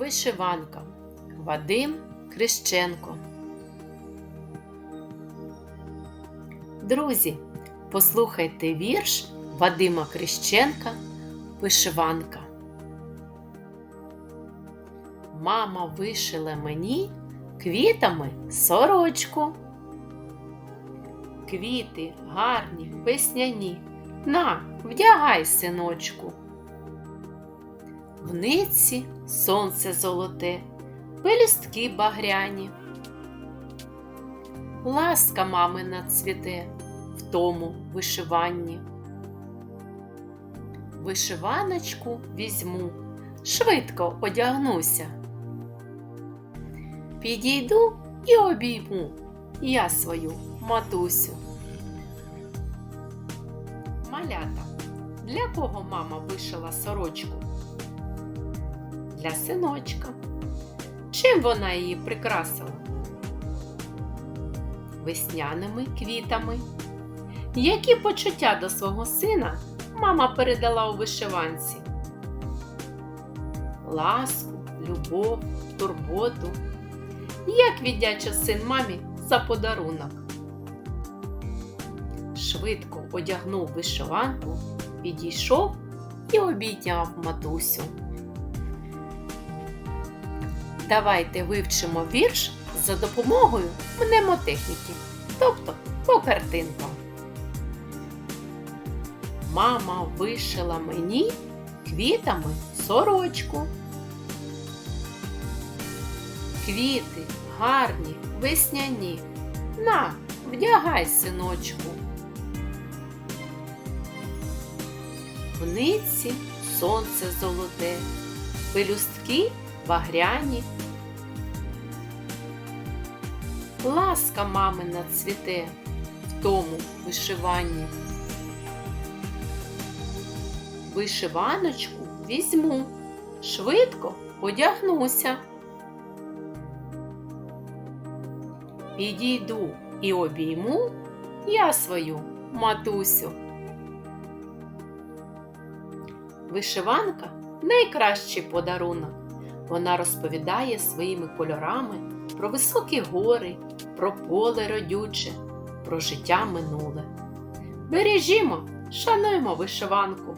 Вишиванка Вадим Крещенко. Друзі, послухайте вірш Вадима Крещенка Вишиванка. Мама вишила мені квітами сорочку. Квіти гарні, весняні. На, вдягай, синочку. В ниці сонце золоте, пелюстки багряні. Ласка мамина цвіте в тому вишиванні. Вишиваночку візьму, швидко одягнуся. Підійду і обійму я свою матусю. Малята, для кого мама вишила сорочку? Для синочка. Чим вона її прикрасила? Весняними квітами. Які почуття до свого сина мама передала у вишиванці? Ласку, любов, турботу. Як віддячив син мамі за подарунок? Швидко одягнув вишиванку, підійшов і обійняв матусю. Давайте вивчимо вірш за допомогою мнемотехніки, тобто по картинкам. Мама вишила мені квітами сорочку. Квіти гарні, весняні. На, вдягай, синочку. В ниці сонце золоте, пелюстки багряні. Ласка мамина цвіте в тому вишиванні. Вишиваночку візьму, швидко одягнуся. Підійду і обійму я свою матусю. Вишиванка найкращий подарунок. Вона розповідає своїми кольорами про високі гори, про поле родюче, про життя минуле. Бережімо, шануємо вишиванку.